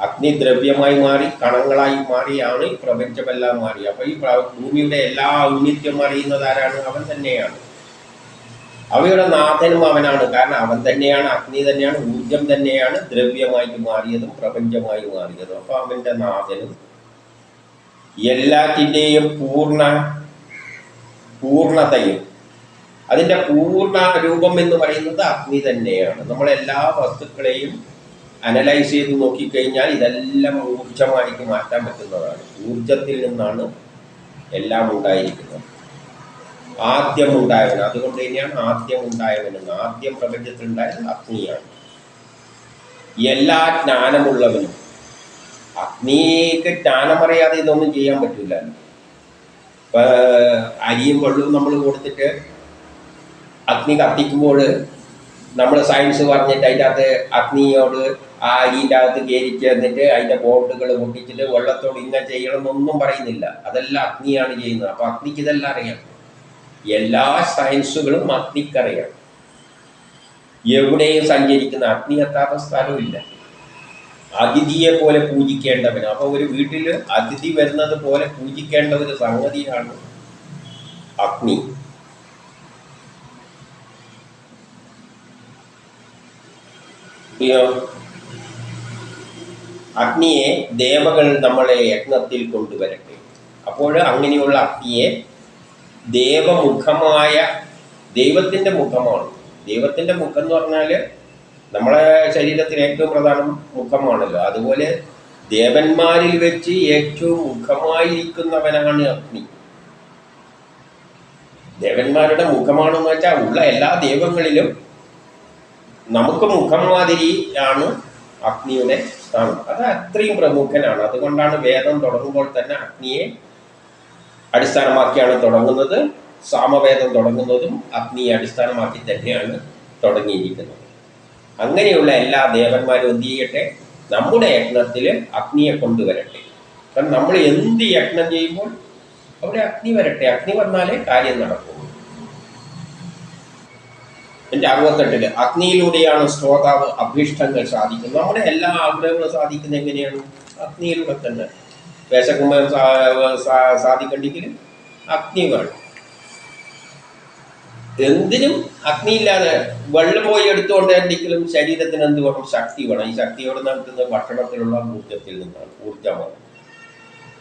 അഗ്നി ദ്രവ്യമായി മാറി കണങ്ങളായി മാറിയാണ് ഈ പ്രപഞ്ചമെല്ലാം മാറി അപ്പൊ ഈ ഭൂമിയുടെ എല്ലാ ഔന്നിത്യം അറിയുന്നത് ആരാണ്? അവൻ തന്നെയാണ്. അവയുടെ നാഥനും അവനാണ്. കാരണം അവൻ തന്നെയാണ് അഗ്നി തന്നെയാണ് ഊർജം തന്നെയാണ് ദ്രവ്യമായി മാറിയതും പ്രപഞ്ചമായി മാറിയതും. അപ്പൊ അവന്റെ നാഥനും എല്ലാറ്റിന്റെയും പൂർണ പൂർണതയും അതിന്റെ പൂർണ രൂപം എന്ന് പറയുന്നത് അഗ്നി തന്നെയാണ്. നമ്മൾ എല്ലാ വസ്തുക്കളെയും അനലൈസ് ചെയ്ത് നോക്കിക്കഴിഞ്ഞാൽ ഇതെല്ലാം ഊർജമായിട്ട് മാറ്റാൻ പറ്റുന്നതാണ്. ഊർജത്തിൽ നിന്നാണ് എല്ലാം ഉണ്ടായിരിക്കുന്നത്. ആദ്യം ഉണ്ടായവൻ അതുകൊണ്ട് തന്നെയാണ് ആദ്യം ഉണ്ടായവനെന്ന് ആദ്യം പ്രപഞ്ചത്തിൽ ഉണ്ടായത് അഗ്നിയാണ്. എല്ലാ ജ്ഞാനമുള്ളവനും അഗ്നിക്ക് ജ്ഞാനമറിയാതെ ഇതൊന്നും ചെയ്യാൻ പറ്റില്ല അരിയും വെള്ളവും നമ്മൾ കൊടുത്തിട്ട് അഗ്നി കത്തിക്കുമ്പോൾ നമ്മൾ സയൻസ് പറഞ്ഞിട്ട് അതിന്റെ അകത്ത് അഗ്നിയോട് ആ അരിന്റെ അകത്ത് കയറിച്ച് എന്നിട്ട് അതിന്റെ ബോട്ടുകൾ പൊട്ടിച്ചിട്ട് വെള്ളത്തോട് ഇങ്ങനെ ചെയ്യണം എന്നൊന്നും പറയുന്നില്ല. അതെല്ലാം അഗ്നിയാണ് ചെയ്യുന്നത്. അപ്പോൾ അഗ്നിക്ക് ഇതെല്ലാം അറിയാം. എല്ലാ സയൻസുകളും അഗ്നിക്കറിയാം എവിടെയും സഞ്ചരിക്കുന്ന അഗ്നി എത്താത്ത സ്ഥലമില്ല അതിഥിയെ പോലെ പൂജിക്കേണ്ടവന് അപ്പൊ ഒരു വീട്ടിൽ അതിഥി വരുന്നത് പോലെ പൂജിക്കേണ്ട ഒരു സംഗതിയാണ് അഗ്നി. അഗ്നിയെ ദേവകൾ നമ്മളെ യജ്ഞത്തിൽ കൊണ്ടുവരട്ടെ. അപ്പോൾ അങ്ങനെയുള്ള അഗ്നിയെ ദേവമുഖമായ ദൈവത്തിന്റെ മുഖമാണ്. ദൈവത്തിന്റെ മുഖം എന്ന് പറഞ്ഞാൽ നമ്മളെ ശരീരത്തിൽ ഏറ്റവും പ്രധാനം മുഖമാണല്ലോ. അതുപോലെ ദേവന്മാരിൽ വെച്ച് ഏറ്റവും മുഖമായിരിക്കുന്നവനാണ് അഗ്നി. ദേവന്മാരുടെ മുഖമാണെന്ന് വെച്ചാൽ ഉള്ള എല്ലാ ദൈവങ്ങളിലും നമുക്ക് മുഖം മാതിരി ആണ് അഗ്നിയുടെ സ്ഥാനം. അത് അത്രയും പ്രമുഖനാണ്. അതുകൊണ്ടാണ് വേദം തുടങ്ങുമ്പോൾ തന്നെ അഗ്നിയെ അടിസ്ഥാനമാക്കിയാണ് തുടങ്ങുന്നത്. സാമവേദം തുടങ്ങുന്നതും അഗ്നിയെ അടിസ്ഥാനമാക്കി തന്നെയാണ് തുടങ്ങിയിരിക്കുന്നത്. അങ്ങനെയുള്ള എല്ലാ ദേവന്മാരും എന്ത് ചെയ്യട്ടെ? നമ്മുടെ യജ്ഞത്തിൽ അഗ്നിയെ കൊണ്ടുവരട്ടെ. കാരണം നമ്മൾ എന്ത് യജ്ഞം ചെയ്യുമ്പോൾ അവിടെ അഗ്നി വരട്ടെ. അഗ്നി വന്നാലേ കാര്യം നടക്കൂ എന്റെ അറുപത്തെട്ടിൽ അഗ്നിയിലൂടെയാണ് ശ്രോതാവ് അഭീഷ്ടങ്ങൾ സാധിക്കുന്നത്. നമ്മുടെ എല്ലാ ആഗ്രഹങ്ങളും സാധിക്കുന്നത് എങ്ങനെയാണ്? അഗ്നിയിലൂടെ തന്നെ. സാ- സാധിക്കണ്ടെങ്കിൽ അഗ്നി വേണം എന്തിനും അഗ്നിയില്ലാതെ വെള്ളം പോയി എടുത്തുകൊണ്ട് എന്തെങ്കിലും ശരീരത്തിന് എന്ത് വേണം? ശക്തി വേണം. ഈ ശക്തി എവിടെ കിട്ടുന്നത് ഭക്ഷണത്തിലുള്ള ഊർജത്തിൽ നിന്നാണ് ഊർജമാണ്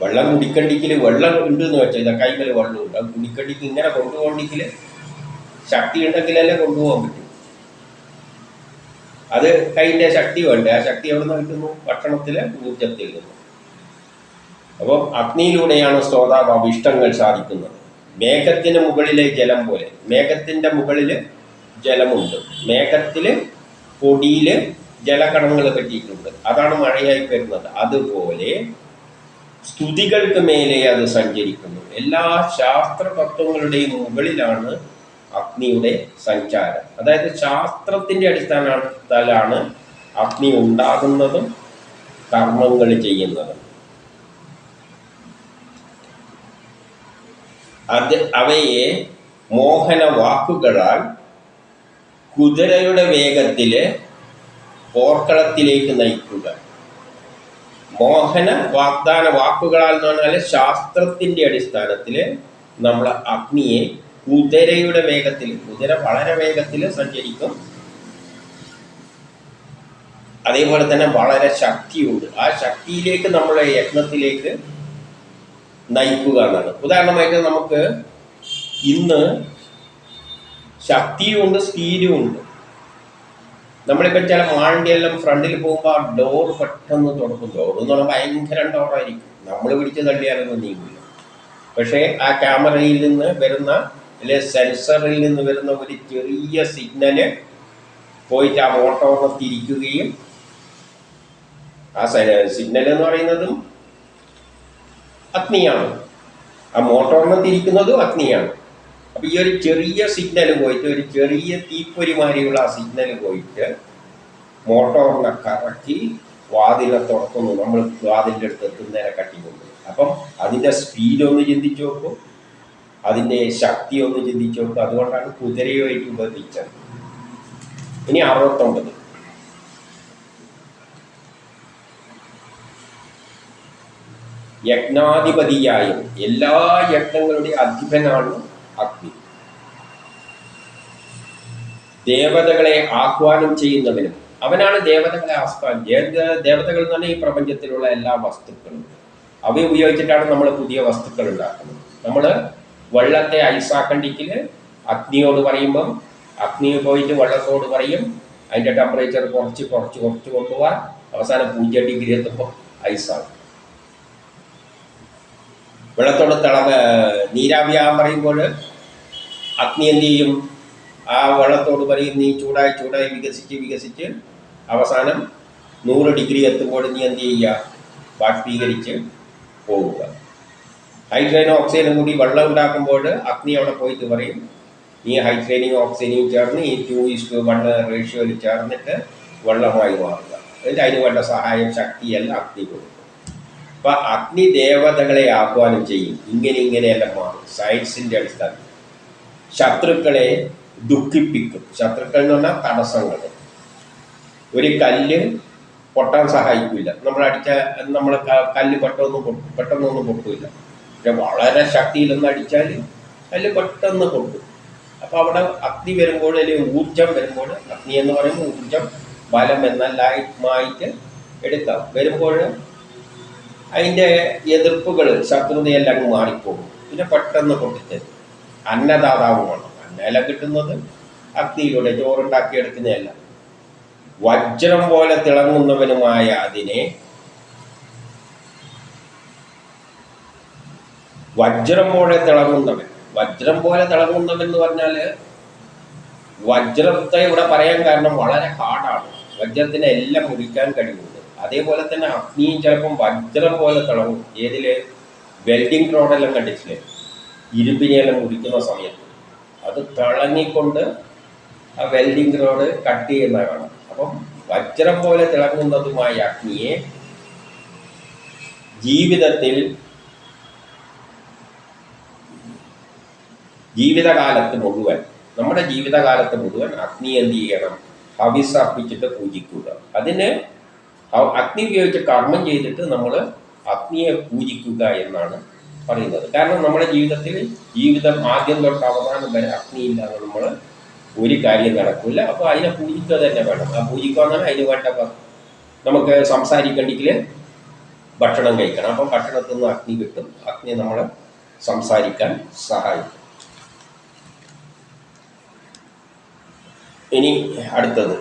വെള്ളം കുടിക്കണ്ടിക്കിൽ വെള്ളം ഉണ്ട് എന്ന് വെച്ചാൽ ഇതാ കൈമൽ വെള്ളമുണ്ട് അത് കുടിക്കണ്ടിക്ക് ഇങ്ങനെ കൊണ്ടുപോകണ്ടെങ്കിൽ ശക്തി ഉണ്ടെങ്കിലല്ലേ കൊണ്ടുപോകാൻ പറ്റും. അത് കൈന്റെ ശക്തി വേണ്ടേ? ആ ശക്തി എവിടെ നിന്ന് കിട്ടുന്നു? ഭക്ഷണത്തിലെ ഊർജത്തിൽ നിന്നും. അപ്പം അഗ്നിയിലൂടെയാണ് ശ്രോതാവ് അഭിഷ്ടങ്ങൾ സാധിക്കുന്നത്? മേഘത്തിന് മുകളിലെ ജലം പോലെ. മേഘത്തിന്റെ മുകളിൽ ജലമുണ്ട്. മേഘത്തിൽ പൊടിയിൽ ജലകണങ്ങൾ കെട്ടിയിട്ടുണ്ട്. അതാണ് മഴയായി വരുന്നത് അതുപോലെ സ്തുതികൾക്ക് മേലെ അത് സഞ്ചരിക്കുന്നു. എല്ലാ ശാസ്ത്ര തത്വങ്ങളുടെയും മുകളിലാണ് അഗ്നിയുടെ സഞ്ചാരം. അതായത് ശാസ്ത്രത്തിന്റെ അടിസ്ഥാനത്തിലാണ് അഗ്നി ഉണ്ടാകുന്നതും കർമ്മങ്ങൾ ചെയ്യുന്നതും. അത് അവയെ മോഹന വാക്കുകളാൽ കുതിരയുടെ വേഗത്തിൽ പോർക്കളത്തിലേക്ക് നയിക്കുക. മോഹന വാഗ്ദാന വാക്കുകളാൽ എന്ന് പറഞ്ഞാൽ ശാസ്ത്രത്തിന്റെ അടിസ്ഥാനത്തിൽ നമ്മൾ അഗ്നിയെ കുതിരയുടെ വേഗത്തിൽ കുതിര വളരെ വേഗത്തിൽ സഞ്ചരിക്കും. അതേപോലെ തന്നെ വളരെ ശക്തിയുണ്ട് ആ ശക്തിയിലേക്ക് നമ്മളെ യജ്ഞത്തിലേക്ക് നയിക്കുക എന്നാണ് ഉദാഹരണമായിട്ട് നമുക്ക് ഇന്ന് ശക്തിയുമുണ്ട് സ്പീഡും ഉണ്ട് നമ്മളിപ്പോൾ ചില മാണ്ടിയെല്ലാം ഫ്രണ്ടിൽ പോകുമ്പോൾ ആ ഡോർ പെട്ടെന്ന് തുറക്കും. ഡോർ എന്ന് പറഞ്ഞാൽ ഭയങ്കര ഡോറായിരിക്കും നമ്മൾ പിടിച്ച് തള്ളിയാലൊന്നും നീങ്ങില്ല പക്ഷേ ആ ക്യാമറയിൽ നിന്ന് വരുന്ന അല്ലെ സെൻസറിൽ നിന്ന് വരുന്ന ഒരു ചെറിയ സിഗ്നൽ പോയിട്ട് ആ മോട്ടോറിനെ തിരിക്കുകയും ആ സിഗ്നൽ എന്ന് പറയുന്നതും അഗ്നിയാണ്. ആ മോട്ടോറിനെ തിരിക്കുന്നതും അഗ്നിയാണ്. അപ്പൊ ഈ ഒരു ചെറിയ സിഗ്നൽ പോയിട്ട് ഒരു ചെറിയ തീപ്പൊരി മാതിരിയുള്ള ആ സിഗ്നൽ പോയിട്ട് മോട്ടോറിനെ കറക്കി വാതിലെ തുറക്കുന്നു. നമ്മൾ വാതിന്റെ അടുത്ത് എത്തുന്നതിനെ കട്ടിക്കൊണ്ട്. അപ്പം അതിന്റെ സ്പീഡ് ഒന്ന് ചിന്തിച്ചു നോക്കും. അതിന്റെ ശക്തി ഒന്ന് ചിന്തിച്ചു നോക്കും. അതുകൊണ്ടാണ് കുതിരയുമായിട്ട് ഉപയോഗിച്ചത്. ഇനി അറുപത്തൊമ്പത്. യജ്ഞാധിപതിയായും എല്ലാ യജ്ഞങ്ങളുടെ അധിപനാണ് അഗ്നി. ദേവതകളെ ആഹ്വാനം ചെയ്യുന്നവനും അവനാണ് ദേവതകളെ ആഹ്വാനം ദേവതകൾ എന്ന് പറഞ്ഞാൽ ഈ പ്രപഞ്ചത്തിലുള്ള എല്ലാ വസ്തുക്കളും. അവ ഉപയോഗിച്ചിട്ടാണ് നമ്മൾ പുതിയ വസ്തുക്കൾ ഉണ്ടാക്കുന്നത്. നമ്മൾ വെള്ളത്തെ ഐസാക്കണ്ടിക്കിൽ അഗ്നിയോട് പറയുമ്പം അഗ്നി പോയിട്ട് വെള്ളത്തോട് പറയും അതിന്റെ ടെമ്പറേച്ചർ കുറച്ച് കുറച്ച് കുറച്ച് കൊണ്ടുപോകാൻ അവസാനം പൂജ്യം ഡിഗ്രി എത്തുമ്പോൾ ഐസാകും വെള്ളത്തോട് തിളങ്ങ നീരാവിയാൻ പറയുമ്പോൾ അഗ്നി എന്ത് ചെയ്യും? ആ വെള്ളത്തോട് പറയും നീ ചൂടായി ചൂടായി വികസിച്ച് വികസിച്ച് അവസാനം നൂറ് ഡിഗ്രി എത്തുമ്പോൾ നീ എന്ത് ചെയ്യുക? ബാഷ്പീകരിച്ച് പോവുക. ഹൈഡ്രജനും ഓക്സിജനും കൂടി വെള്ളം ഉണ്ടാക്കുമ്പോൾ അഗ്നി അവിടെ പോയിട്ട് പറയും നീ ഹൈഡ്രജനെയും ഓക്സിജനും ചേർന്ന് ഈ ടു ഇസ്റ്റു വൺ റേഷ്യോയിൽ ചേർന്നിട്ട് വെള്ളമായി മാറുക. എന്നിട്ട് അതിന് വേണ്ട സഹായം ശക്തിയെല്ലാം അഗ്നി കൊടുക്കും. അപ്പൊ അഗ്നി ദേവതകളെ ആഹ്വാനം ചെയ്യും. ഇങ്ങനെ ഇങ്ങനെയെല്ലാം മാറും. സയൻസിന്റെ അടിസ്ഥാനത്തിൽ. ശത്രുക്കളെ ദുഃഖിപ്പിക്കും. ശത്രുക്കൾ എന്ന് പറഞ്ഞാൽ തടസ്സങ്ങൾ. ഒരു കല്ല് പൊട്ടാൻ സഹായിക്കില്ല നമ്മൾ അടിച്ച നമ്മൾ കല്ല് പെട്ടെന്ന് പൊട്ടും പെട്ടെന്നൊന്നും പൊട്ടില്ല പക്ഷെ വളരെ ശക്തിയിലൊന്ന് അടിച്ചാൽ കല്ല് പെട്ടെന്ന് പൊട്ടും. അപ്പോൾ അവിടെ അഗ്നി വരുമ്പോൾ അല്ലെങ്കിൽ ഊർജം വരുമ്പോൾ അഗ്നി എന്ന് പറയുമ്പോൾ ഊർജം ബലം എന്ന ലൈറ്റ് മായിട്ട് എടുക്കാം. വരുമ്പോൾ അതിന്റെ എതിർപ്പുകൾ ശത്രുതയെല്ലാം മാറിപ്പോകും. പിന്നെ പെട്ടെന്ന് പൊട്ടിത്തരും അന്നദാതാവുമാണ് അന്നയെല്ലാം കിട്ടുന്നത് അഗ്നിയിലൂടെ ചോറുണ്ടാക്കിയെടുക്കുന്നതല്ല. വജ്രം പോലെ തിളങ്ങുന്നവനുമായ അതിനെ വജ്രം പോലെ തിളങ്ങുന്നവൻ. വജ്രം പോലെ തിളങ്ങുന്നവൻ എന്ന് പറഞ്ഞാൽ വജ്രത്തെ ഇവിടെ പറയാൻ കാരണം വളരെ ഹാർഡാണ് വജ്രത്തിനെ എല്ലാം മുറിക്കാൻ കഴിവുണ്ട് അതേപോലെ തന്നെ അഗ്നിയും ചിലപ്പം വജ്രം പോലെ തിളങ്ങും. ഏതിൽ? വെൽഡിംഗ് റോഡെല്ലാം കണ്ടിട്ടില്ലേ? ഇരുമ്പിനെയെല്ലാം മുറിക്കുന്ന സമയത്ത്. അത് തിളങ്ങിക്കൊണ്ട് ആ വെൽഡിംഗ് റോഡ് കട്ട് ചെയ്യുന്ന കാണാം. അപ്പം വജ്രം പോലെ തിളങ്ങുന്നതുമായ അഗ്നിയെ ജീവിതത്തിൽ ജീവിതകാലത്ത് മുഴുവൻ നമ്മുടെ ജീവിതകാലത്ത് മുഴുവൻ അഗ്നി എന്ത് ചെയ്യണം? ഹവിസർപ്പിച്ചിട്ട് പൂജിക്കുക. അതിന് അഗ്നി ഉപയോഗിച്ച് കർമ്മം ചെയ്തിട്ട് നമ്മൾ അഗ്നിയെ പൂജിക്കുക എന്നാണ് പറയുന്നത്. കാരണം നമ്മുടെ ജീവിതത്തിൽ ജീവിതം ആദ്യം തൊട്ട് അവസാനം വരെ അഗ്നി ഇല്ലാതെ നമ്മൾ ഒരു കാര്യം നടക്കില്ല അപ്പോൾ അതിനെ പൂജിക്കുക തന്നെ വേണം. ആ പൂജിക്കുക എന്നാൽ പറഞ്ഞാൽ അതിന് വേണ്ട നമുക്ക് സംസാരിക്കണ്ടെങ്കിൽ ഭക്ഷണം കഴിക്കണം. അപ്പോൾ ഭക്ഷണത്തിൽ നിന്ന് അഗ്നി കിട്ടും. അഗ്നി നമ്മളെ സംസാരിക്കാൻ സഹായിക്കും. ഇനി അടുത്തത്.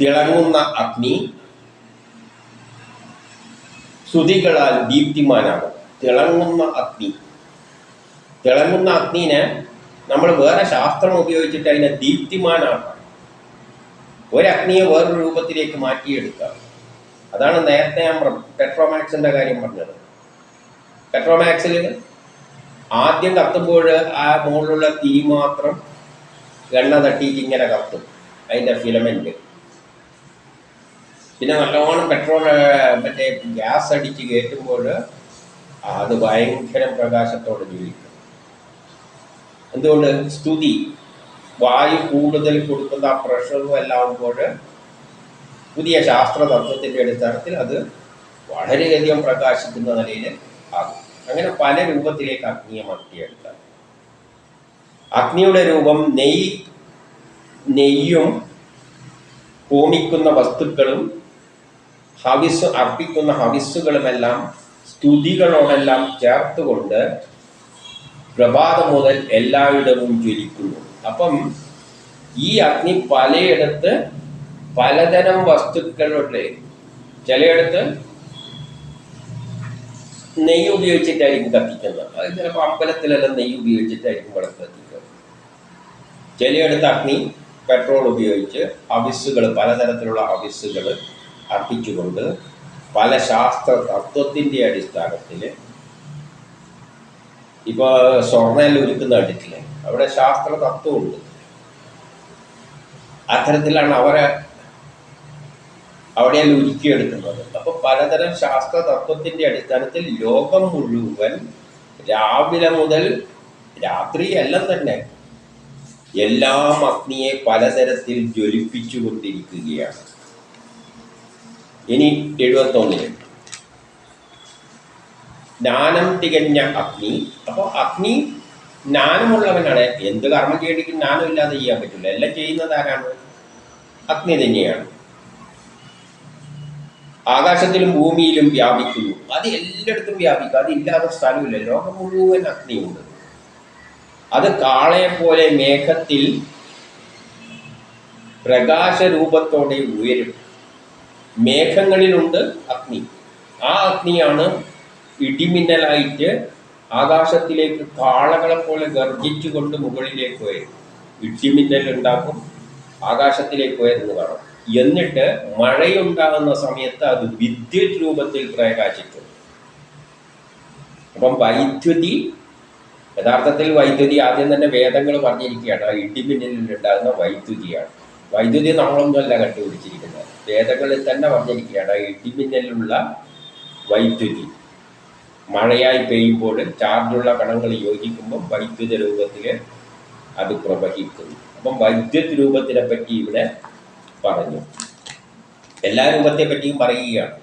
തിളങ്ങുന്ന അഗ്നി ശ്രുതികളാൽ ദീപ്തിമാനാണ് തിളങ്ങുന്ന അഗ്നി. തിളങ്ങുന്ന അഗ്നിനെ നമ്മൾ വേറെ ശാസ്ത്രം ഉപയോഗിച്ചിട്ട് അതിനെ ദീപ്തിമാനാക്കാം. ഒരഗ്നിയെ വേറൊരു രൂപത്തിലേക്ക് മാറ്റിയെടുക്കാം. അതാണ് നേരത്തെ ഞാൻ പെട്രോമാക്സിന്റെ കാര്യം പറഞ്ഞത്. പെട്രോമാക്സിൽ ആദ്യം കത്തുമ്പോൾ ആ മുകളിലുള്ള തീ മാത്രം എണ്ണ തട്ടിയിട്ട് ഇങ്ങനെ കത്തും. അതിന്റെ ഫിലമെന്റ്. പിന്നെ നല്ലോണം പെട്രോൾ മറ്റേ ഗ്യാസ് അടിച്ച് കയറ്റുമ്പോൾ അത് ഭയങ്കര പ്രകാശത്തോടെ ജീവിക്കും. എന്തുകൊണ്ട്? സ്തുതി. വായു കൂടുതൽ കൊടുക്കുന്ന ആ പ്രഷറും എല്ലാം ആകുമ്പോൾ പുതിയ ശാസ്ത്ര തത്വത്തിന്റെ അടിസ്ഥാനത്തിൽ അത് വളരെയധികം പ്രകാശിക്കുന്ന നിലയിൽ ആകും. അങ്ങനെ പല രൂപത്തിലേക്ക് അഗ്നിയെ മാറ്റിയെടുക്കാം. അഗ്നിയുടെ രൂപം നെയ് നെയ്യും ഹോമിക്കുന്ന വസ്തുക്കളും ഹവിസ് അർപ്പിക്കുന്ന ഹവിസ്സുകളുമെല്ലാം സ്തുതികളോടെല്ലാം ചേർത്തുകൊണ്ട് പ്രഭാതം മുതൽ എല്ലായിടവും ജ്വലിക്കുന്നു. അപ്പം ഈ അഗ്നി പലയിടത്ത് പലതരം വസ്തുക്കളുടെ ചിലയിടത്ത് നെയ്യ് ഉപയോഗിച്ചിട്ടായിരിക്കും കത്തിക്കുന്നത്. അത് ചിലപ്പോൾ അമ്പലത്തിലെല്ലാം നെയ്യ് ഉപയോഗിച്ചിട്ടായിരിക്കും വിളക്ക് കത്തിക്കുന്നത് ചിലയിടത്ത് അഗ്നി പെട്രോൾ ഉപയോഗിച്ച് ഹവിസ്സുകൾ പലതരത്തിലുള്ള അവിസ്സുകൾ അർപ്പിച്ചുകൊണ്ട് പല ശാസ്ത്ര തത്വത്തിന്റെ അടിസ്ഥാനത്തിൽ ഇപ്പോൾ സ്വർണയിൽ ഒരുക്കുന്ന കണ്ടിട്ടില്ലേ? അവിടെ ശാസ്ത്ര തത്വമുണ്ട്. അത്തരത്തിലാണ് അവരെ അവിടെയല്ല ഒരുക്കിയെടുക്കുന്നത്. അപ്പോൾ പലതരം ശാസ്ത്ര തത്വത്തിന്റെ അടിസ്ഥാനത്തിൽ ലോകം മുഴുവൻ രാവിലെ മുതൽ രാത്രി എല്ലാം തന്നെ എല്ലാം അഗ്നിയെ പലതരത്തിൽ ജ്വലിപ്പിച്ചു കൊണ്ടിരിക്കുകയാണ് ഇനി എഴുപത്തൊന്നിന് ജ്ഞാനം തികഞ്ഞ അഗ്നി. അപ്പോൾ അഗ്നി ജ്ഞാനമുള്ളവനാണ്. എന്ത് കർമ്മം ചെയ്യണമെങ്കിൽ ജ്ഞാനമില്ലാതെ ചെയ്യാൻ പറ്റില്ല എല്ലാം ചെയ്യുന്നത് ആരാണ്? അഗ്നി തന്നെയാണ്. ആകാശത്തിലും ഭൂമിയിലും വ്യാപിക്കുന്നു. അത് എല്ലായിടത്തും വ്യാപിക്കും. അതില്ലാത്ത സ്ഥലമില്ല ലോകം മുഴുവൻ അഗ്നിയുണ്ട്. അത് കാളയെപ്പോലെ പോലെ മേഘത്തിൽ പ്രകാശരൂപത്തോടെ ഉയരും. മേഘങ്ങളിലുണ്ട് അഗ്നി. ആ അഗ്നിയാണ് ഇടിമിന്നലായിട്ട് ആകാശത്തിലേക്ക് കാളകളെ പോലെ ഗർജിച്ചുകൊണ്ട് മുകളിലേക്ക് പോയത്. ഇടിമിന്നൽ ഉണ്ടാക്കും ആകാശത്തിലേക്ക് വരുന്നു കാണാം. എന്നിട്ട് മഴയുണ്ടാകുന്ന സമയത്ത് അത് വിദ്യുത് രൂപത്തിൽ പ്രകാശിക്കും അപ്പം വൈദ്യുതി യഥാർത്ഥത്തിൽ വൈദ്യുതി ആദ്യം തന്നെ വേദങ്ങൾ പറഞ്ഞിരിക്കുകയാണ്. ആ ഇടിമിന്നലിൽ ഉണ്ടാകുന്ന വൈദ്യുതിയാണ്. വൈദ്യുതി നമ്മളൊന്നുമല്ല കണ്ടുപിടിച്ചിരിക്കുന്നത്. വേദങ്ങളിൽ തന്നെ പറഞ്ഞിരിക്കുകയാണ് ഇടിമിന്നലുള്ള വൈദ്യുതി. മഴയായി പെയ്യുമ്പോൾ ചാർജുള്ള കണങ്ങൾ യോജിക്കുമ്പോൾ വൈദ്യുത രൂപത്തിൽ അത് പ്രവഹിക്കുന്നു. അപ്പം വൈദ്യുത് രൂപത്തിനെ പറ്റി ഇവിടെ പറഞ്ഞു. എല്ലാ രൂപത്തെ പറ്റിയും പറയുകയാണ്.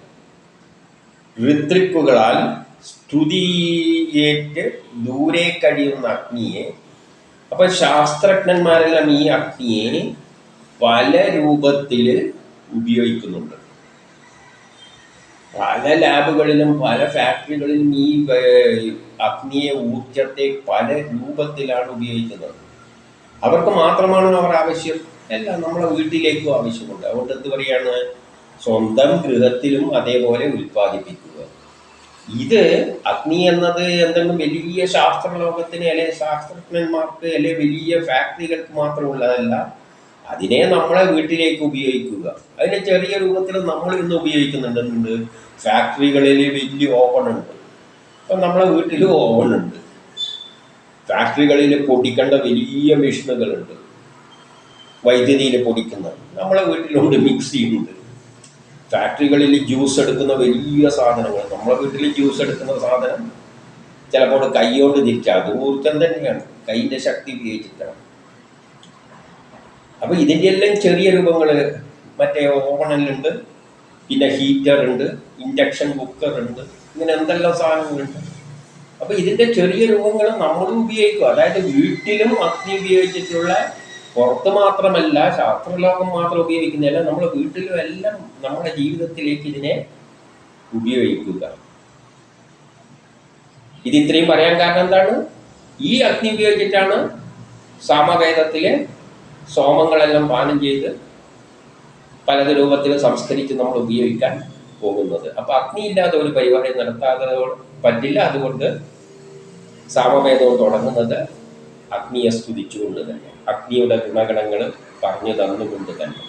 ഋത്രിക്കുകളാൽ സ്തുതിയേറ്റ് ദൂരെ കഴിയുന്ന അഗ്നിയെ അപ്പൊ ശാസ്ത്രജ്ഞന്മാരെല്ലാം ഈ അഗ്നിയെ പല രൂപത്തിൽ ഉപയോഗിക്കുന്നുണ്ട്. പല ലാബുകളിലും പല ഫാക്ടറികളിലും ഈ അഗ്നിയെ ഊർജത്തെ പല രൂപത്തിലാണ് ഉപയോഗിക്കുന്നത്. അവർക്ക് മാത്രമാണ് അവർ ആവശ്യം. അല്ല നമ്മളെ വീട്ടിലേക്കും ആവശ്യമുണ്ട്. അതുകൊണ്ട് എന്ത് പറയാണ്? സ്വന്തം ഗൃഹത്തിലും അതേപോലെ ഉൽപ്പാദിപ്പിക്കുക. ഇത് അഗ്നി എന്നത് എന്തെങ്കിലും വലിയ ശാസ്ത്ര ലോകത്തിന് അല്ലെ ശാസ്ത്രജ്ഞന്മാർക്ക് അല്ലെ വലിയ ഫാക്ടറികൾക്ക് മാത്രമുള്ളതല്ല അതിനെ നമ്മളെ വീട്ടിലേക്ക് ഉപയോഗിക്കുക. അതിനെ ചെറിയ രൂപത്തിൽ നമ്മൾ ഇന്ന് ഉപയോഗിക്കുന്നുണ്ടെന്നുണ്ട്. ഫാക്ടറികളിൽ വലിയ ഓവൺ ഉണ്ട്. ഇപ്പം നമ്മളെ വീട്ടിൽ ഓവൺ ഉണ്ട്. ഫാക്ടറികളിൽ പൊടിക്കേണ്ട വലിയ മെഷീനുകളുണ്ട്. വൈദ്യുതിയിൽ പൊടിക്കുന്ന നമ്മളെ വീട്ടിലുണ്ട് മിക്സി ഉണ്ട്. ഫാക്ടറികളിൽ ജ്യൂസ് എടുക്കുന്ന വലിയ സാധനങ്ങൾ നമ്മളെ വീട്ടിൽ ജ്യൂസ് എടുക്കുന്ന സാധനം ചിലപ്പോൾ കൈയോട് തിരിച്ചാൽ അത് തന്നെയാണ്. കൈയിന്റെ ശക്തി ഉപയോഗിച്ചിട്ടാണ്. അപ്പോൾ ഇതിന്റെ എല്ലാം ചെറിയ രൂപങ്ങൾ മറ്റേ ഓവണലുണ്ട്. പിന്നെ ഹീറ്റർ ഉണ്ട് ഇൻഡക്ഷൻ കുക്കർ ഉണ്ട് ഇങ്ങനെ എന്തെല്ലാം സാധനങ്ങളുണ്ട്. അപ്പോൾ ഇതിന്റെ ചെറിയ രൂപങ്ങൾ നമ്മളും ഉപയോഗിക്കും. അതായത് വീട്ടിലും അഗ്നി ഉപയോഗിച്ചിട്ടുള്ള പുറത്ത് മാത്രമല്ല ശാസ്ത്രലോകം മാത്രം ഉപയോഗിക്കുന്നില്ല നമ്മൾ വീട്ടിലും എല്ലാം നമ്മുടെ ജീവിതത്തിലേക്ക് ഇതിനെ ഉപയോഗിക്കുക. ഇത് ഇത്രയും പറയാൻ കാരണം എന്താണ്? ഈ അഗ്നി ഉപയോഗിച്ചിട്ടാണ് സാമവേദത്തിലെ സോമങ്ങളെല്ലാം പാനം ചെയ്ത് പലത് രൂപത്തിൽ സംസ്കരിച്ച് നമ്മൾ ഉപയോഗിക്കാൻ പോകുന്നത്. അപ്പൊ അഗ്നി ഇല്ലാതെ ഒരു പരിപാടി നടത്താതെ പറ്റില്ല. അതുകൊണ്ട് സാമവേദവും തുടങ്ങുന്നത് അഗ്നിയെ സ്തുതിച്ചുകൊണ്ട് തന്നെ. അഗ്നിയുടെ ഗുണഗണങ്ങൾ പറഞ്ഞു തന്നുകൊണ്ട് തന്നെ.